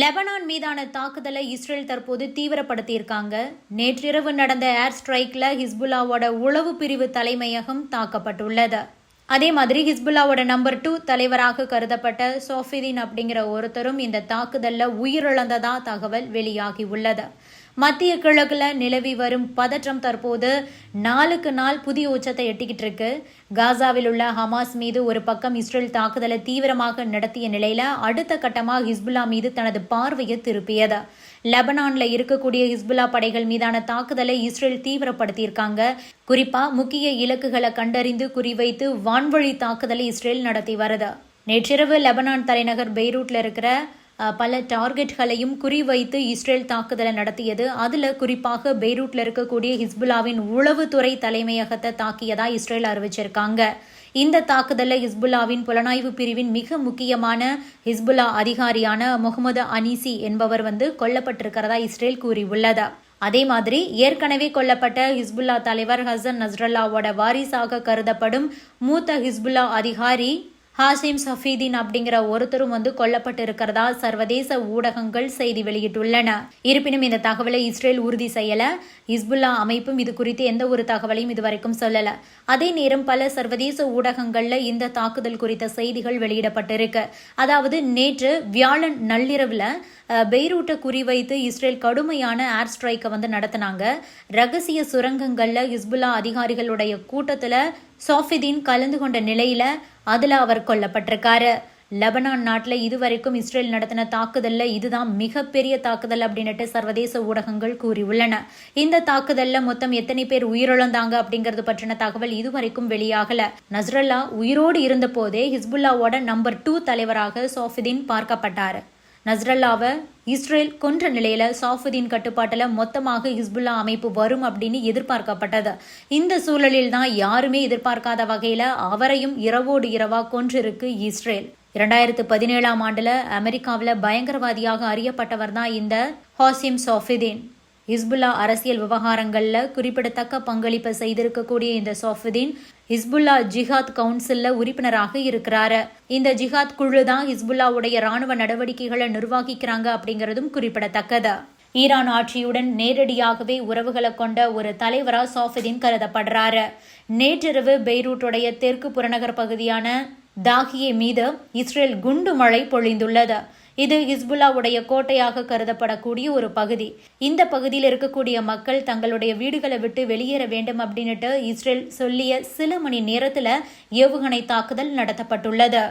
Lebanon மீதான தாக்குதலை Israel தற்போது தீவிரப்படுத்தியிருக்காங்க. நேற்றிரவு நடந்த ஏர் ஸ்ட்ரைக்ல ஹிஸ்புல்லாவோட உளவு பிரிவு தலைமையகம் தாக்கப்பட்டுள்ளது. அதே மாதிரி ஹிஸ்புல்லாவோட நம்பர் டூ தலைவராக கருதப்பட்ட சோஃபிதீன் அப்படிங்கிற ஒருத்தரும் இந்த தாக்குதலில் உயிரிழந்ததா தகவல் வெளியாகி உள்ளது மத்திய கிழக்குல நிலவி வரும் பதற்றம் தற்போது நாளுக்கு நாள் புதிய உச்சத்தை எட்டிக்கிட்டு இருக்கு. காசாவில் உள்ள ஹமாஸ் மீது ஒரு பக்கம் இஸ்ரேல் தாக்குதலை தீவிரமாக நடத்திய நிலையில அடுத்த கட்டமாக ஹிஸ்புல்லா மீது தனது பார்வையை திருப்பியது. லெபனான்ல இருக்கக்கூடிய ஹிஸ்புல்லா படைகள் மீதான தாக்குதலை இஸ்ரேல் தீவிரப்படுத்தியிருக்காங்க. குறிப்பா முக்கிய இலக்குகளை கண்டறிந்து குறிவைத்து வான்வழி தாக்குதலை இஸ்ரேல் நடத்தி வருது. நேற்றிரவு லெபனான் தலைநகர் பெய்ரூட்ல இருக்கிற பல டார்கெட்களையும் குறிவைத்து இஸ்ரேல் தாக்குதலை நடத்தியது. அதில் குறிப்பாக பெய்ரூட்டில் இருக்கக்கூடிய ஹிஸ்புல்லாவின் உளவுத்துறை தலைமையகத்தை தாக்கியதா இஸ்ரேல் அறிவிச்சிருக்காங்க. இந்த தாக்குதலில் ஹிஸ்புல்லாவின் புலனாய்வு பிரிவின் மிக முக்கியமான ஹிஸ்புல்லா அதிகாரியான முகமது அனீசி என்பவர் வந்து கொல்லப்பட்டிருக்கிறதா இஸ்ரேல் கூறியுள்ளது. அதே மாதிரி ஏற்கனவே கொல்லப்பட்ட ஹிஸ்புல்லா தலைவர் ஹசன் நஸ்ரல்லாவோட வாரிசாக கருதப்படும் மூத்த ஹிஸ்புல்லா அதிகாரி ஹாசிம் சஃபீதீன் அப்படிங்கிற ஒருத்தரும் வந்து கொல்லப்பட்டு இருக்கிறதா சர்வதேச ஊடகங்கள் செய்தி வெளியிட்டுள்ளன. இருப்பினும் இந்த தகவலை இஸ்ரேல் உறுதி செய்யல. இஸ்புல்லா அமைப்பும் இது குறித்து எந்த ஒரு தகவலையும் இதுவரைக்கும் சொல்லல. அதே நேரம் பல சர்வதேச ஊடகங்கள்ல இந்த தாக்குதல் குறித்த செய்திகள் வெளியிடப்பட்டிருக்கு. அதாவது நேற்று வியாழன் நள்ளிரவுல பெய்ரூட்டை குறிவைத்து இஸ்ரேல் கடுமையான ஏர் ஸ்ட்ரைக்கை வந்து நடத்தினாங்க. ரகசிய சுரங்கங்கள்ல ஹிஸ்புல்லா அதிகாரிகளுடைய கூட்டத்தில் சாஃபிதீன் கலந்து கொண்ட நிலையில அதில் அவர் கொல்லப்பட்டிருக்காரு. லெபனான் நாட்டில் இதுவரைக்கும் இஸ்ரேல் நடத்தின தாக்குதலில் இதுதான் மிகப்பெரிய தாக்குதல் அப்படின்னுட்டு சர்வதேச ஊடகங்கள் கூறியுள்ளன. இந்த தாக்குதலில் மொத்தம் எத்தனை பேர் உயிரிழந்தாங்க அப்படிங்கிறது பற்றின தகவல் இதுவரைக்கும் வெளியாகல. நஸ்ரல்லா உயிரோடு இருந்த போதே ஹிஸ்புல்லாவோட நம்பர் டூ தலைவராக சோஃபிதீன் பார்க்கப்பட்டார். நஸ்ரல்லாவை இஸ்ரேல் கொன்ற நிலையில சாஃபுதீன் கட்டுப்பாட்டில் மொத்தமாக ஹிஸ்புல்லா அமைப்பு வரும் அப்படின்னு எதிர்பார்க்கப்பட்டது. இந்த சூழலில் தான் யாருமே எதிர்பார்க்காத வகையில அவரையும் இரவோடு இரவா கொன்றிருக்கு இஸ்ரேல். இரண்டாயிரத்து பதினேழாம் ஆண்டுல அமெரிக்காவில் பயங்கரவாதியாக அறியப்பட்டவர் தான் இந்த ஹாசிம் சாஃபிதீன். ஹிஸ்புல்லா அரசியல் விவகாரங்களில் குறிப்பிடத்தக்க பங்களிப்பை செய்திருக்கக்கூடிய இந்த சோஃபுதீன் ஹிஸ்புல்லா ஜிஹாத் கவுன்சில்ல உறுப்பினராக இருக்கிறாரு. இந்த ஜிஹாத் குழு தான் ஹிஸ்புல்லாவுடைய ராணுவ நடவடிக்கைகளை நிர்வகிக்கிறாங்க அப்படிங்கிறதும் குறிப்பிடத்தக்கது. ஈரான் ஆட்சியுடன் நேரடியாகவே உறவுகளை கொண்ட ஒரு தலைவரா சாஃபுதீன் கருதப்படுறாரு. நேற்றிரவு பெய்ரூட்டுடைய தெற்கு புறநகர் பகுதியான தாகியே மீது இஸ்ரேல் குண்டு மழை பொழிந்துள்ளது. இது ஹிஸ்புல்லாவுடைய கோட்டையாக கருதப்படக்கூடிய ஒரு பகுதி. இந்த பகுதியில் இருக்கக்கூடிய மக்கள் தங்களுடைய வீடுகளை விட்டு வெளியேற வேண்டும் அப்படின்னுட்டு இஸ்ரேல் சொல்லிய சில மணி நேரத்தில் ஏவுகணை தாக்குதல் நடத்தப்பட்டுள்ளது.